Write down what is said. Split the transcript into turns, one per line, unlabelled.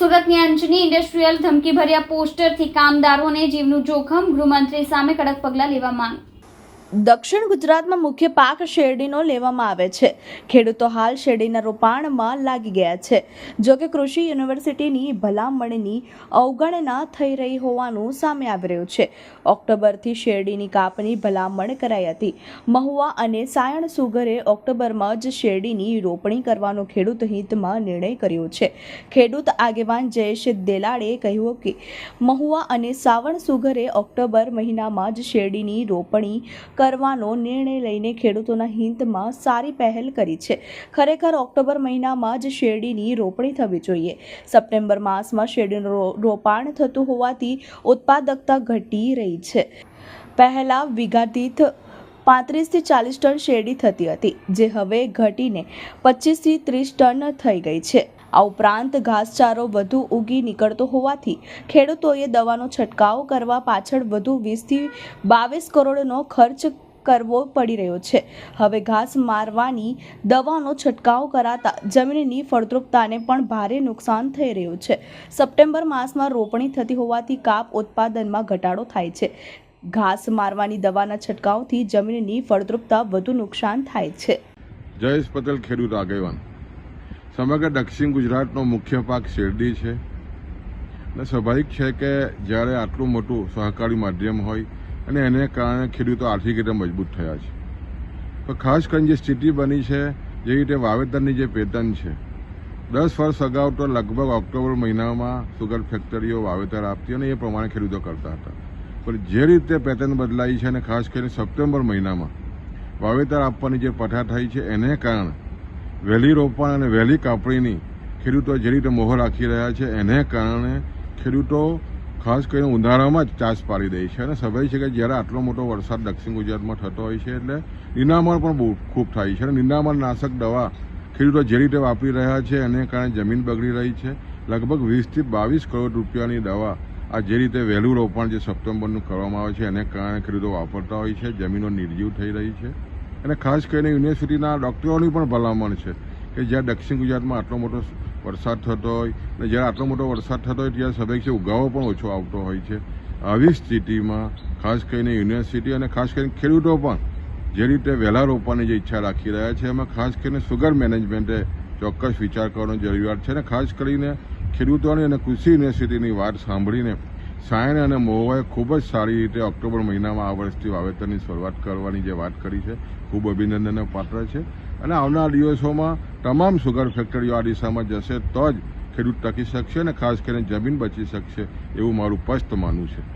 સુરતની અંજની ઇન્ડસ્ટ્રીયલ ધમકીભર્યા પોસ્ટરથી કામદારોને જીવનું જોખમ ગૃહમંત્રી સામે કડક પગલાં લેવા માંગ.
દક્ષિણ ગુજરાતમાં મુખ્ય પાક શેરડીનો લેવામાં આવે છે. ખેડૂતો હાલ શેરડીના રોપાણમાં લાગી ગયા છે. જો કે કૃષિ યુનિવર્સિટીની ભલામણની અવગણના થઈ રહી હોવાનું સામે આવી રહ્યું છે. ઓક્ટોબરથી શેરડીની કાપની ભલામણ કરાઈ હતી. મહુવા અને સાયણ સુગરે ઓક્ટોબરમાં જ શેરડીની રોપણી કરવાનો ખેડૂત હિતમાં નિર્ણય કર્યો છે. ખેડૂત આગેવાન જયેશ દેલાડે કહ્યું કે, મહુવા અને સાવણ સુગરે ઓક્ટોબર મહિનામાં જ શેરડીની રોપણી કરવાનો નિર્ણય લઈને ખેડૂતોના હિતમાં સારી પહેલ કરી છે. ખરેખર ઓક્ટોબર મહિનામાં જ શેરડીની રોપણી થવી જોઈએ. સપ્ટેમ્બર માસમાં શેરડીનું રોપાણ થતું હોવાથી ઉત્પાદકતા ઘટી રહી છે. પહેલા વિઘાતીત પાંત્રીસથી ચાલીસ ટન શેરડી થતી હતી, જે હવે ઘટીને પચીસથી ત્રીસ ટન થઈ ગઈ છે. આ ઉપરાંત ઘાસચારો વધુ ઉગી નીકળતો હોવાથી ખેડૂતોએ દવાનો છંટકાવ કરવા પાછળ વધુ વીસથી બાવીસ કરોડનો ખર્ચ કરવો પડી રહ્યો છે. હવે ઘાસ મારવાની દવાનો છંટકાવ કરાતા જમીનની ફળદ્રુપતાને પણ ભારે નુકસાન થઈ રહ્યું છે. સપ્ટેમ્બર માસમાં રોપણી થતી હોવાથી કાપ ઉત્પાદનમાં ઘટાડો થાય છે. ઘાસ મારવાની દવાના છંટકાવથી જમીનની ફળદ્રુપતા વધુ નુકસાન થાય છે.
જયેશ પટેલ, ખેડૂત આગેવાન. સમગ્ર દક્ષિણ ગુજરાતનો મુખ્ય પાક શેરડી છે. અને સ્વાભાવિક છે કે જ્યારે આટલું મોટું સહકારી માધ્યમ હોય અને એને કારણે ખેડૂતો આર્થિક રીતે મજબૂત થયા છે. તો ખાસ કરીને જે સ્થિતિ બની છે, જે રીતે વાવેતરની જે પેટર્ન છે. દસ વર્ષ અગાઉ તો લગભગ ઓક્ટોબર મહિનામાં સુગર ફેક્ટરીઓ વાવેતર આપતી અને એ પ્રમાણે ખેડૂતો કરતા હતા. પણ જે રીતે પેટર્ન બદલાઈ છે અને ખાસ કરીને સપ્ટેમ્બર મહિનામાં વાવેતર આપવાની જે પઠા થઈ છે, એને કારણે વહેલી રોપણ અને વહેલી કાપણીની ખેડૂતો જે રીતે મોહ રાખી રહ્યા છે, એને કારણે ખેડૂતો ખાસ કરીને ઉનાળામાં જ ચાસ પાડી દે છે. અને સ્વાભાવિક છે કે જ્યારે આટલો મોટો વરસાદ દક્ષિણ ગુજરાતમાં થતો હોય છે, એટલે નિંદામણ પણ બહુ ખૂબ થાય છે. અને નિંદામણ નાશક દવા ખેડૂતો જે રીતે વાપરી રહ્યા છે, એને કારણે જમીન બગડી રહી છે. લગભગ વીસથી બાવીસ કરોડ રૂપિયાની દવા આ જે રીતે વહેલું રોપણ જે સપ્ટેમ્બરનું કરવામાં આવે છે, એને કારણે ખેડૂતો વાપરતા હોય છે. જમીનો નિર્જીવ થઈ રહી છે. અને ખાસ કરીને યુનિવર્સિટીના ડૉક્ટરોની પણ ભલામણ છે કે જ્યાં દક્ષિણ ગુજરાતમાં આટલો મોટો વરસાદ થતો હોય અને જ્યારે આટલો મોટો વરસાદ થતો હોય ત્યારે સભેક્ષે ઉગાવો પણ ઓછો આવતો હોય છે. આવી સ્થિતિમાં ખાસ કરીને યુનિવર્સિટી અને ખાસ કરીને ખેડૂતો પણ જે રીતે વહેલા રોપવાની જે ઈચ્છા રાખી રહ્યા છે, એમાં ખાસ કરીને સુગર મેનેજમેન્ટે ચોક્કસ વિચાર કરવાની જરૂરિયાત છે અને ખાસ કરીને ખેડૂતોની અને કૃષિ યુનિવર્સિટીની વાત સાંભળીને સાયણ અને મહુવાએ ખૂબ જ સારી રીતે ઓક્ટોબર મહિનામાં આ વર્ષથી વાવેતરની શરૂઆત કરવાની જે વાત કરી છે, ખૂબ અભિનંદનને પાત્ર છે. અને આવનાર દિવસોમાં તમામ સુગર ફેક્ટરીઓ આ દિશામાં જશે તો જ ખેડૂત ટકી શકશે અને ખાસ કરીને જમીન બચી શકશે એવું મારું સ્પષ્ટ માનવું છે.